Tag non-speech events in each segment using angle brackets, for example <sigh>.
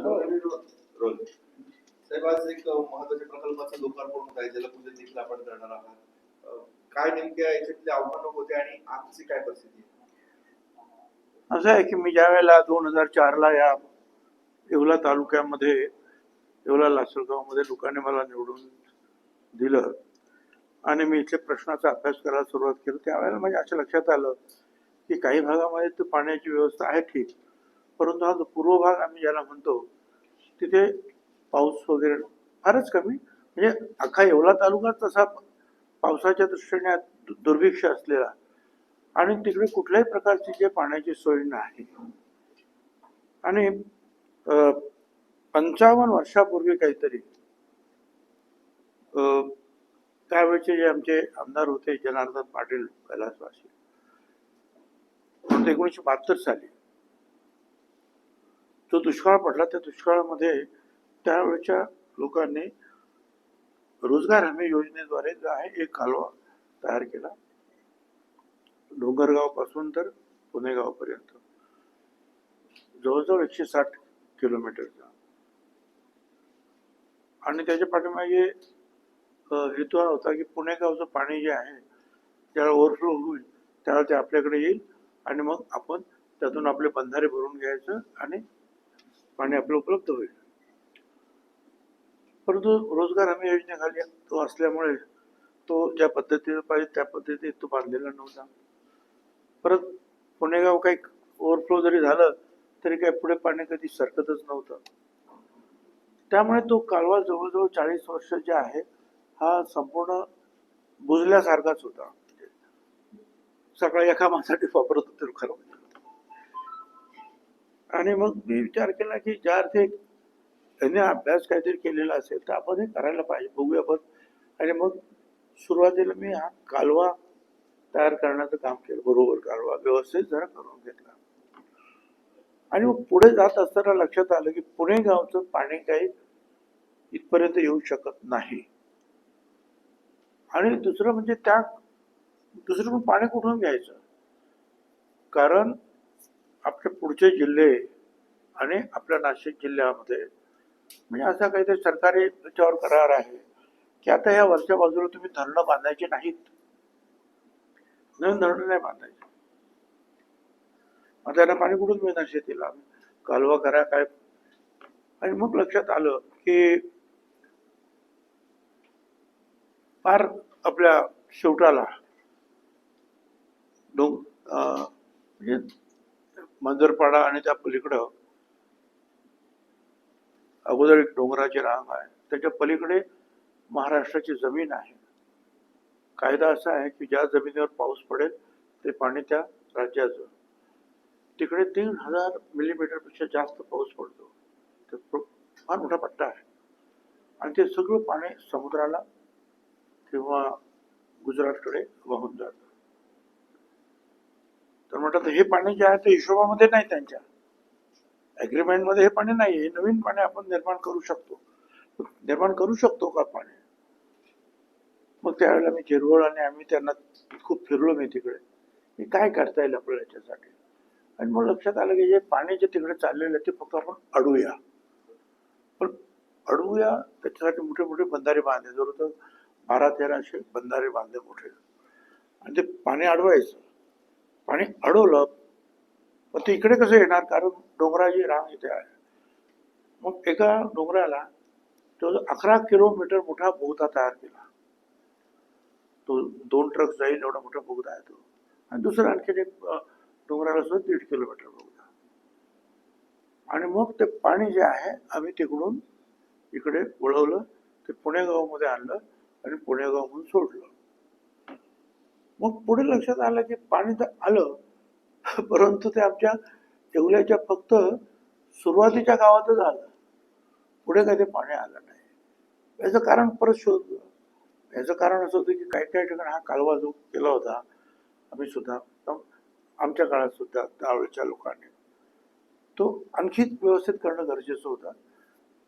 Role साहेब आज एक महत्त्वाच्या प्रकल्पाचं लोकार्पण होत आहे ज्याला जलपूजन देखील आपण करणार आहात. काय नेमक्या याच्यातले आव्हानं होते आणि आजची काय परिस्थिती असं आहे की मी ज्या वेळेला दोन हजार चारला या येवला तालुक्यामध्ये येवला लासलगावमध्ये लोकांनी मला निवडून दिलं आणि मी इथल्या प्रश्नाचा अभ्यास करायला सुरुवात केली त्यावेळेला म्हणजे असं लक्षात आलं की काही भागामध्ये तर पाण्याची व्यवस्था आहे ठीक. परंतु हा जो पूर्व भाग आम्ही ज्याला म्हणतो तिथे पाऊस वगैरे फारच कमी. म्हणजे अख्खा येवला तालुका तसा पावसाच्या दृष्टीने दुर्भिक्ष असलेला. आणि तिकडे कुठल्याही प्रकारची जे पाण्याची सोय नाही. आणि पंचावन्न वर्षापूर्वी काहीतरी अ, त्यावेळेचे जे आमचे आमदार होते जनार्दन पाटील कैलासवासी एकोणीसशे बहात्तर साली जो दुष्काळ पडला त्या दुष्काळामध्ये त्यावेळच्या लोकांनी रोजगार हमी योजनेद्वारे जो आहे एक कालवा तयार केला. डोंगरगावपासून तर पुणेगाव पर्यंत. जवळजवळ एकशे साठ किलोमीटरचा आणि त्याच्या पाठीमागे हेतू हा होता की पुणेगावचं पाणी जे आहे त्याला ओव्हरफ्लो होईल त्याला ते आपल्याकडे येईल आणि मग आपण त्यातून आपले बंधारे भरून घ्यायचं आणि पाणी आपलं उपलब्ध होईल. परंतु रोजगार हमी योजनेखाली तो असल्यामुळे तो ज्या पद्धतीने पाहिजे त्या पद्धतीने तो बांधलेला नव्हता. परत पुणेगाव काही ओव्हरफ्लो जरी झालं तरी काही पुढे पाणी कधी सरकतच नव्हतं. त्यामुळे तो कालवा जवळजवळ चाळीस वर्ष जे आहे हा संपूर्ण बुजल्यासारखाच होता. सकाळी एका माणसाठी वापरत होते खरं म्हणजे आणि मग मी विचार केला की ज्या अर्थी त्याने अभ्यास काहीतरी केलेला असेल तर आपण हे करायला पाहिजे. बघूया आपण. आणि मग सुरुवातीला मी हा कालवा तयार करण्याचं काम केलं. बरोबर कालवा. व्यवस्थित जरा करून घेतला. आणि मग पुढे जात असताना लक्षात आलं की पुणे गावचं पाणी काही इथपर्यंत येऊ शकत नाही. आणि दुसरं म्हणजे त्या दुसरं पण पाणी कुठून घ्यायचं? कारण आपले पुढचे जिल्हे आणि आपल्या नाशिक जिल्ह्यामध्ये. म्हणजे असा काहीतरी सरकारी त्याच्यावर करार आहे. की आता या वरच्या बाजूला तुम्ही धरणं बांधायची नाहीत. नवीन धरणं नाही बांधायची. मग त्यांना पाणी कुठून मिळणार शेतीला? कालवा करा काय? आणि मग लक्षात आलं की फार आपल्या शेवटाला डोंग म्हणजे मंजरपाडा आणि त्या पलीकडं अगोदर एक डोंगराची रांग आहे. त्याच्या पलीकडे महाराष्ट्राची जमीन आहे. कायदा असा आहे की ज्या जमिनीवर पाऊस पडेल ते पाणी त्या राज्याचं. तिकडे तीन हजार मिलीमीटरपेक्षा जास्त पाऊस पडतो. ते फार मोठा पट्टा आहे. आणि ते सगळं पाणी समुद्राला किंवा गुजरातकडे वाहून जातं. म्हणतात तर हे पाणी जे आहे ते हिशोबामध्ये नाही त्यांच्या. ॲग्रीमेंटमध्ये हे पाणी नाही हे नवीन पाणी आपण निर्माण करू शकतो. निर्माण करू शकतो का पाणी? मग त्यावेळेला मी झिरवळ आणि आम्ही त्यांना खूप फिरलो मी तिकडे. की काय करता येईल आपल्याला याच्यासाठी? आणि मग लक्षात आलं की जे पाणी जे तिकडे चाललेलं आहे ते फक्त आपण अडवूया. पण अडवूया त्याच्यासाठी मोठे मोठे बंधारे बांधले. जर तर बारा तेराशे बंधारे बांधले मोठे. आणि ते पाणी अडवायचं. आणि अडवलं पण ते इकडे कसं येणार? कारण डोंगराची रांग इथे आहे. मग एका डोंगराला तो अकरा किलोमीटर मोठा बोगदा तयार केला. तो दोन ट्रक जाईल एवढा मोठा बोगदा आहे तो. आणि दुसरा आणखी एक डोंगराला सुद्धा दीड किलोमीटर बोगदा. आणि मग ते पाणी जे आहे आम्ही तिकडून इकडे वळवलं ते पुणेगावमध्ये आणलं आणि पुणेगावमधून सोडलं. मग पुढे लक्षात आलं की पाणी तर आलं परंतु ते आमच्या येवल्याच्या फक्त सुरुवातीच्या गावातच आलं. पुढे काही ते पाणी आलं नाही. याचं कारण परत शोधलं. याचं कारण असं होतं की काही काही ठिकाणी हा कालवा जो केला होता आम्ही सुद्धा आमच्या काळात सुद्धा त्यावेळेच्या लोकांनी तो आणखी व्यवस्थित करणं गरजेचं होतं.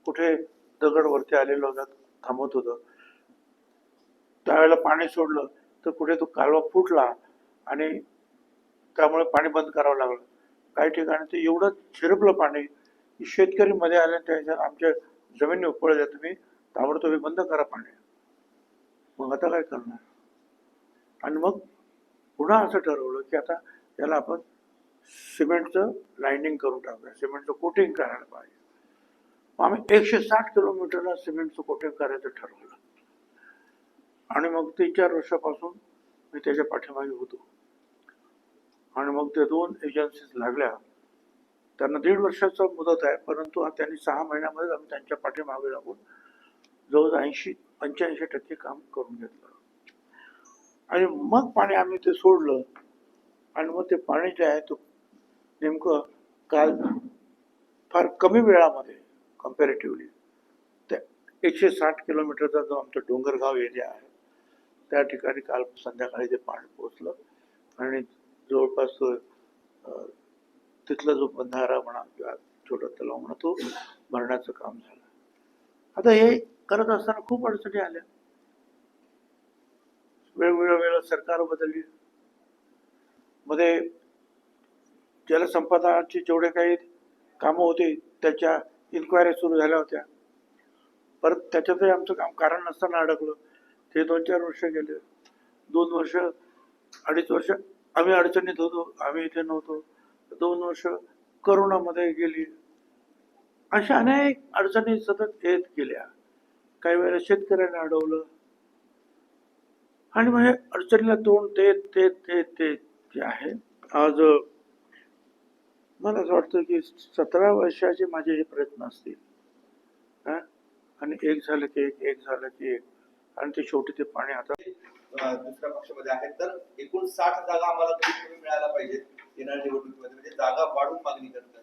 कुठे दगड वरती आलेलं होतं थांबत होतं. त्यावेळेला पाणी सोडलं. तर कुठे तो कालवा फुटला आणि त्यामुळे पाणी बंद करावं लागलं. काही ठिकाणी ते एवढं झिरपलं पाणी की शेतकरी मध्ये आले त्याच्या आमच्या जमिनी उपळल्या. तुम्ही ताबडतोब हे बंद करा पाणी. मग आता काय करणार? आणि मग पुन्हा असं ठरवलं की आता त्याला आपण सिमेंटचं लाइनिंग करून टाकूया. सिमेंटचं कोटिंग करायला पाहिजे. मग आम्ही एकशे साठ किलोमीटरला सिमेंटचं कोटिंग करायचं ठरवलं. आणि मग तीन चार वर्षापासून मी त्याच्या पाठीमागे होतो. आणि मग ते दोन एजन्सीज लागल्या. त्यांना दीड वर्षाचा मुदत आहे परंतु त्यांनी सहा महिन्यामध्ये आम्ही त्यांच्या पाठीमागे लागून जवळ ऐंशी पंच्याऐंशी टक्के काम करून घेतलं. आणि मग पाणी आम्ही ते सोडलं. आणि मग ते पाणी जे आहे तो नेमकं काल फार कमी वेळामध्ये कम्पॅरेटिव्हली ते एकशे साठ किलोमीटरचा जो आमचा डोंगरगाव एरिया आहे त्या ठिकाणी काल संध्याकाळी ते पाणी पोचलं आणि जवळपास तिथला जो बंधारा म्हणा किंवा छोटा तलाव म्हणा तो भरण्याचं काम झालं. आता हे करत असताना खूप अडचणी आल्या. वेगवेगळ्या वेळेला सरकार बदलली. मध्ये जलसंपदाची जेवढे काही कामं होती त्याच्या इन्क्वायरी सुरू झाल्या होत्या. परत त्याच्यातही आमचं काम कारण नसताना अडकलं. ते दोन चार वर्ष गेले. दोन वर्ष अडीच वर्ष आम्ही अडचणीत होतो आम्ही इथे नव्हतो. दोन वर्ष करोनामध्ये गेली. अशा अनेक अडचणी सतत येत गेल्या. काही वेळेला शेतकऱ्यांना अडवलं. आणि मग हे अडचणीला तोंड ते ते ते ते जे आहे आज मला असं वाटतं की सतरा वर्षाचे माझे हे प्रयत्न असतील. आणि एक झालं की एक एक झालं की एक. आणि ते शेवटी ते पाणी आता दुसऱ्या पक्षामध्ये आहेत. तर एकूण साठ जागा आम्हाला कमी मिळायला पाहिजेत येणाऱ्या निवडणुकीमध्ये. म्हणजे जागा वाढून मागणी करतात.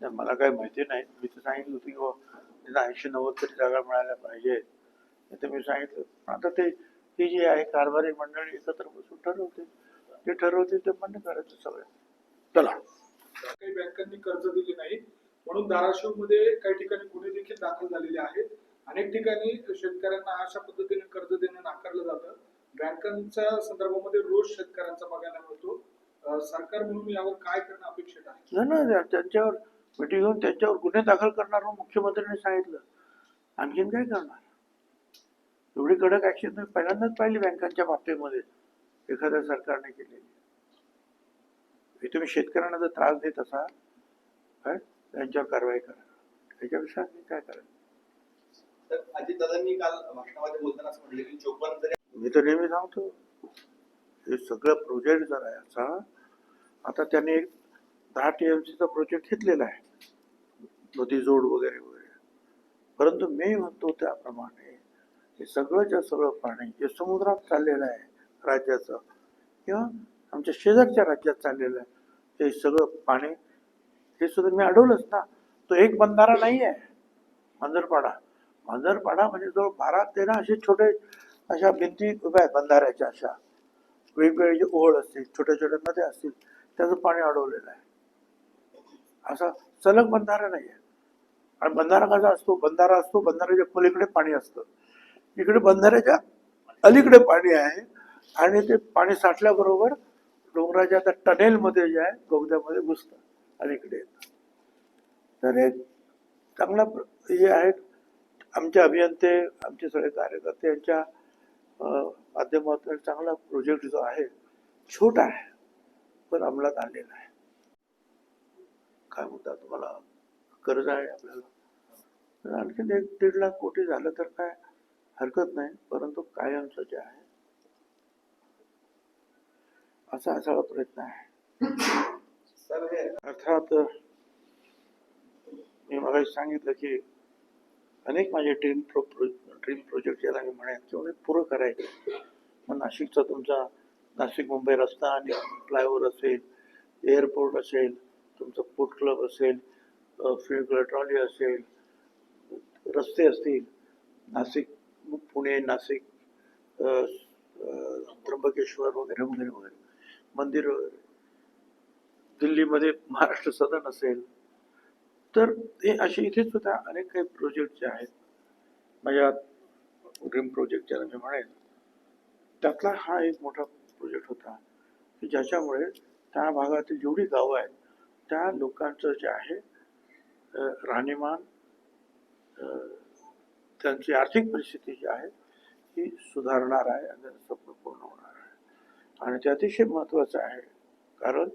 नाही, मला काही माहिती नाही. मी तर सांगितलं होतं की निदान ऐंशी नव्वद तरी जागा मिळायला पाहिजे नाही तर मी सांगितलं. पण आता ते ही जी आहे कारभारी मंडळी एकत्र बसून ठरवते. ते ठरवते ते बंद करायचं सगळं. चला. काही बँकांनी कर्ज दिले नाही. म्हणून धाराशिवमध्ये काही ठिकाणी गुन्हे देखील दाखल झालेले आहेत. अनेक ठिकाणी शेतकऱ्यांना अशा पद्धतीने कर्ज देणं नाकारलं जातं. बँकांच्या संदर्भामध्ये रोज शेतकऱ्यांचा बघायला मिळतो. सरकार म्हणून यावर काय करणं अपेक्षित आहे? ना त्यांच्यावर मिटिंग घेऊन त्यांच्यावर गुन्हे दाखल करणार मुख्यमंत्र्यांनी सांगितलं. आणखीन काय करणार? एवढी कडक ऍक्शन मी पहिल्यांदाच पाहिली बँकांच्या बाबतीमध्ये. एखाद्या सरकारने केलेली. हे तुम्ही शेतकऱ्यांना जर त्रास देत असाल काय त्यांच्यावर कारवाई करा. त्याच्यापेक्षा आणखी काय करायचं? मी तर नेहमी सांगतो हे सगळं प्रोजेक्ट जर आहे असा. आता त्याने एक दहा टी एम सीचा प्रोजेक्ट घेतलेला आहे. नदी जोड वगैरे वगैरे. परंतु मी म्हणतो त्याप्रमाणे हे सगळंच्या सगळं पाणी जे समुद्रात चाललेलं आहे राज्याचं किंवा आमच्या शेजारच्या राज्यात चाललेलं आहे ते सगळं पाणी हे सुद्धा मी अडवलंच ना. तो एक बंधारा नाही आहे मंजरपाडा. मांजरपाडा म्हणजे जवळ बारा तेरा असे छोटे अशा भिंती उभ्या आहेत बंधाऱ्याच्या अशा. वेगवेगळे जे ओळ असतील छोट्या छोट्या नद्या असतील त्याचं पाणी अडवलेलं आहे. असा सलग बंधारा नाही आहे आणि बंधारा कसा असतो? बंधारा असतो बंधाऱ्याच्या पलीकडे पाणी असतं. इकडे बंधाऱ्याच्या अलीकडे पाणी आहे आणि ते पाणी साठल्याबरोबर डोंगराच्या त्या टनेलमध्ये जे आहे बोगद्यामध्ये घुसतं अलीकडे येतं. तर एक चांगला प्र- हे आहे आमचे अभियंते आमचे सगळे कार्यकर्ते यांच्या माध्यमातून चांगला प्रोजेक्ट जो आहे छोटा आहे पण अंमलात आणलेला आहे. काय म्हणता तुम्हाला? कर्ज आहे आपल्याला? आणखीन एक दीड लाख कोटी झालं तर काय हरकत नाही परंतु कायमचं जे आहे. असा सगळा प्रयत्न आहे. हे अर्थात मी मग सांगितलं की अनेक माझे ड्रीम प्रो ड्रीम प्रोजेक्ट ज्याला मी म्हणेन तेवढे पुरं करायचे मग नाशिकचा तुमचा नाशिक मुंबई रस्ता आणि फ्लायओव्हर असेल एअरपोर्ट असेल तुमचं फूड क्लब असेल फिल्ड ट्रॉली असेल रस्ते असतील नाशिक पुणे नाशिक त्र्यंबकेश्वर वगैरे वगैरे वगैरे मंदिर वगैरे. दिल्लीमध्ये महाराष्ट्र सदन असेल तर हे असे इथे सुद्धा अनेक काही प्रोजेक्ट जे आहेत माझ्या ड्रीम प्रोजेक्ट ज्याला मी म्हणेन त्यातला हा एक मोठा प्रोजेक्ट होता की ज्याच्यामुळे त्या भागातील जेवढी गावं आहेत त्या लोकांचं जे आहे राहणीमान त्यांची आर्थिक परिस्थिती जी आहे ती सुधारणार आहे आणि त्यांचं स्वप्न पूर्ण होणार आहे. आणि ते अतिशय महत्त्वाचं आहे कारण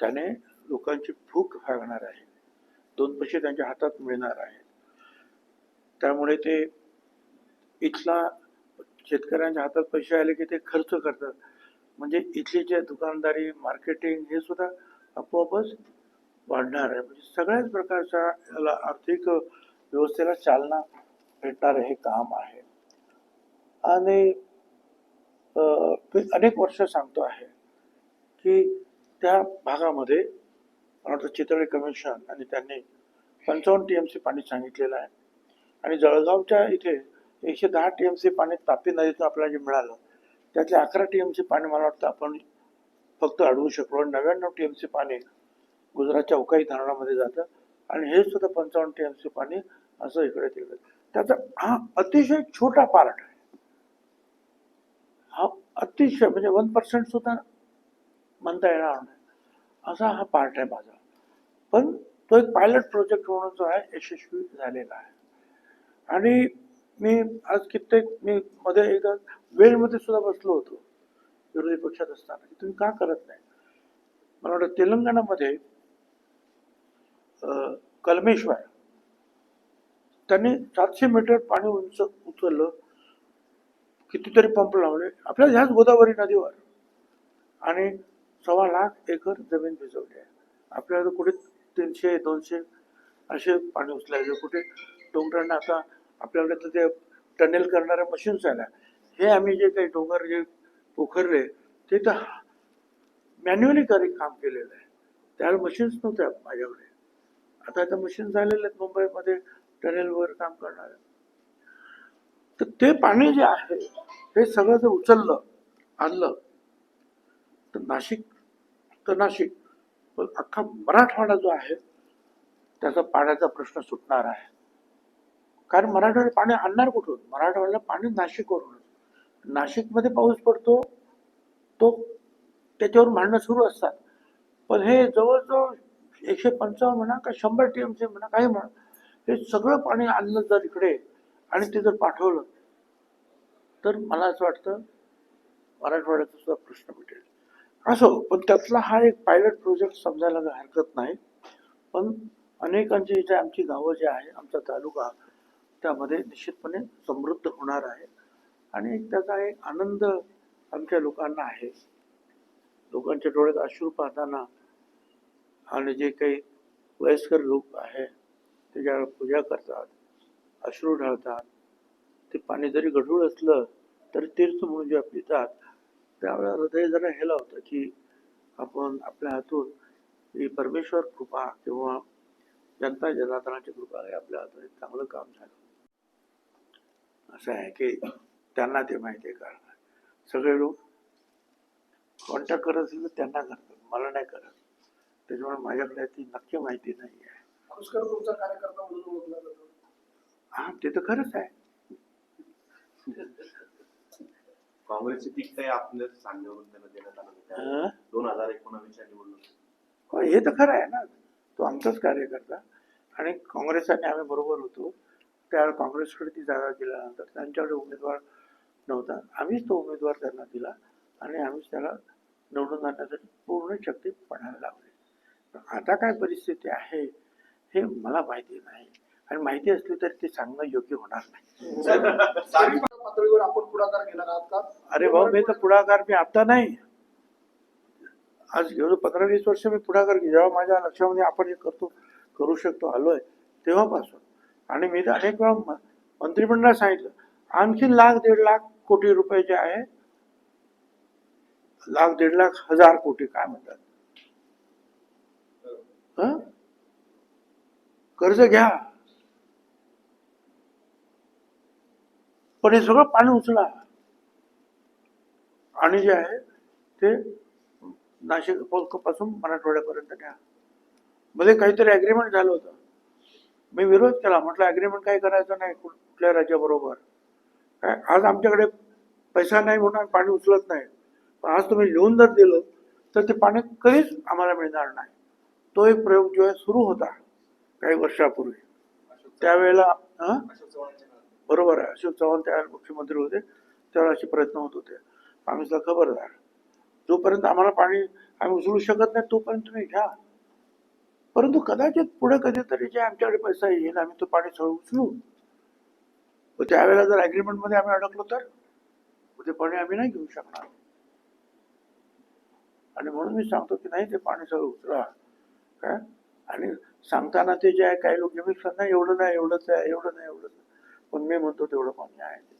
त्याने लोकांची भूक भागणार आहे. दोन पैसे त्यांच्या हातात मिळणार आहेत. त्यामुळे ते इथला शेतकऱ्यांच्या हातात पैसे आले की ते खर्च करतात. म्हणजे इथली जे दुकानदारी मार्केटिंग हे सुद्धा आपोआपच वाढणार आहे. म्हणजे सगळ्याच प्रकारच्या याला आर्थिक व्यवस्थेला चालना भेटणार हे काम आहे. आणि मी अनेक वर्ष सांगतो आहे की त्या भागामध्ये मला वाटतं चितळे कमिशन आणि त्यांनी पंचावन्न टी एम सी पाणी सांगितलेलं आहे. आणि जळगावच्या इथे एकशे दहा टी एम सी पाणी तापी नदीतून आपल्याला जे मिळालं त्यातले अकरा टी एम सी पाणी मला वाटतं आपण फक्त अडवू शकलो. आणि नव्याण्णव टी एम सी पाणी गुजरातच्या उकाई धरणामध्ये जातं आणि हे सुद्धा पंचावन्न टी एम सी पाणी असं इकडे तिकडे. त्याचा हा अतिशय छोटा पार्ट आहे. हा अतिशय म्हणजे वन पर्सेंट सुद्धा म्हणता येणार नाही. असा हा पार्ट आहे माझा. पण तो एक पायलट प्रोजेक्ट म्हणून जो आहे यशस्वी झालेला आहे. आणि मी आज कित्येक मी मध्ये एकदा वेळमध्ये सुद्धा बसलो होतो विरोधी पक्षात असताना. की तुम्ही का करत नाही? मला वाटतं तेलंगणामध्ये कलमेश्वर त्यांनी सातशे मीटर पाणी उंच उचललं कितीतरी पंप लावले. आपल्या ह्याच गोदावरी नदीवर. आणि सव्वा लाख एकर जमीन भिजवली आहे. आपल्याला कुठे तीनशे दोनशे असे पाणी उचलायचे कुठे डोंगरांना आता आपल्याकडे तर ते टनेल करणाऱ्या मशीन्स आल्या. हे आम्ही जे काही डोंगर जे पोखरले ते तर मॅन्युअली करी काम केलेलं आहे. त्यावेळेला मशीन्स नव्हत्या माझ्याकडे. आता आता मशीन झालेले आहेत मुंबईमध्ये टनेलवर काम करणारे. तर ते पाणी जे आहे हे सगळं जर उचललं आणलं तर नाशिक तर नाशिक पण अख्खा मराठवाडा जो आहे त्याचा पाण्याचा प्रश्न सुटणार आहे. कारण मराठवाड्यात पाणी आणणार कुठून? मराठवाड्याला पाणी नाशिकवरून. नाशिकमध्ये पाऊस पडतो तो त्याच्यावर भांडणं सुरू असतात. पण हे जवळजवळ एकशे पंचावन्न म्हणा का शंभर टी एम सी म्हणा काही म्हणा हे सगळं पाणी आणलं जर इकडे आणि ते जर पाठवलं तर मला असं वाटतं मराठवाड्याचा सुद्धा प्रश्न मिटेल. असो पण त्यातला हा एक पायलट प्रोजेक्ट समजायला हरकत नाही. पण अनेकांची इथे आमची गावं जे आहे आमचा तालुका त्यामध्ये निश्चितपणे समृद्ध होणार आहे. आणि एक त्याचा एक आनंद आमच्या लोकांना आहे. लोकांच्या डोळ्यात अश्रू पाहताना आणि जे काही वयस्कर लोक आहे ते पूजा करतात अश्रू ढाळतात ते पाणी जरी गढूळ असलं तरी तीर्थ म्हणून जेव्हा पितात त्यावेळेला हृदय जरा हेला होतं की आपण आपल्या हातून ही परमेश्वर कृपा किंवा जनता जनार्दनाची कृपा आहे आपल्या हातून एक चांगलं काम झालं. असं आहे की त्यांना ते माहिती आहे कारण. सगळे लोक कॉन्टॅक्ट करत असेल तर त्यांना करतात. मला नाही करत. त्याच्यामुळे माझ्याकडे ती नक्की माहिती नाही आहे हा ते तर खरंच आहे. काँग्रेसची तिकीट आपल्या सांगण्यावरून त्यांना देण्यात आलं होतं. हं? दोन हजार एकोणावीसच्या निवडणुकीत. हो हे तर खरं आहे ना. तो आमचाच कार्यकर्ता. आणि काँग्रेस आणि आम्ही बरोबर होतो. त्यावेळेला काँग्रेसकडे ती जागा गेल्यानंतर त्यांच्याकडे उमेदवार नव्हता. आम्हीच तो उमेदवार त्यांना दिला आणि आम्हीच त्याला निवडून आणण्यासाठी पूर्ण शक्ती पणाला लावली. आता काय परिस्थिती आहे हे मला माहिती नाही. आणि माहिती असली तरी ते सांगणं योग्य होणार नाही. <laughs> पातळीवर आपण पुढाकार घेणार आहात का? अरे भाऊ मी तर पुढाकार मी आता नाही. आज घेऊन पंधरा वीस वर्ष मी पुढाकार घे जेव्हा माझ्या लक्षामध्ये आपण हे करतो करू शकतो आलोय तेव्हापासून. आणि मी तर अनेक वेळा मंत्रिमंडळात सांगितलं आणखी लाख दीड लाख कोटी रुपये जे आहे लाख दीड लाख हजार कोटी काय म्हणतात? हं? कर्ज घ्या. पण हे सगळं पाणी उचला. आणि जे आहे ते नाशिकपासून मराठवाड्यापर्यंत घ्या. मध्ये काहीतरी ॲग्रीमेंट झालं होतं. मी विरोध केला. म्हटलं ॲग्रीमेंट काही करायचं नाही कुठ- कुठल्या राज्याबरोबर. काय आज आमच्याकडे पैसा नाही म्हणून आम्ही पाणी उचलत नाही. पण आज तुम्ही लिहून जर दिलं तर ते पाणी कधीच आम्हाला मिळणार नाही. तो एक प्रयोग जो आहे सुरू होता काही वर्षापूर्वी. त्यावेळेला चव्हाण- त्यावेळेला बरोबर आहे. अशोक चव्हाण त्यावेळेला मुख्यमंत्री होते त्यावेळेला असे प्रयत्न होत होते. आम्ही सुद्धा खबरदार. जोपर्यंत आम्हाला पाणी आम्ही उचलू शकत नाही तोपर्यंत तुम्ही घ्या. परंतु कदाचित पुढे कधीतरी जे आमच्याकडे पैसा येईल आम्ही तो पाणी सगळं उचलू. व त्यावेळेला जर ॲग्रीमेंटमध्ये आम्ही अडकलो तर? ते पाणी आम्ही नाही घेऊ शकणार. आणि म्हणून मी सांगतो की नाही ते पाणी सगळं उचला. काय आणि सांगताना ते जे आहे काही लोक मी सांगता एवढं नाही एवढंच आहे एवढं नाही एवढंच पण मी म्हणतो तेवढं पाणी आहे.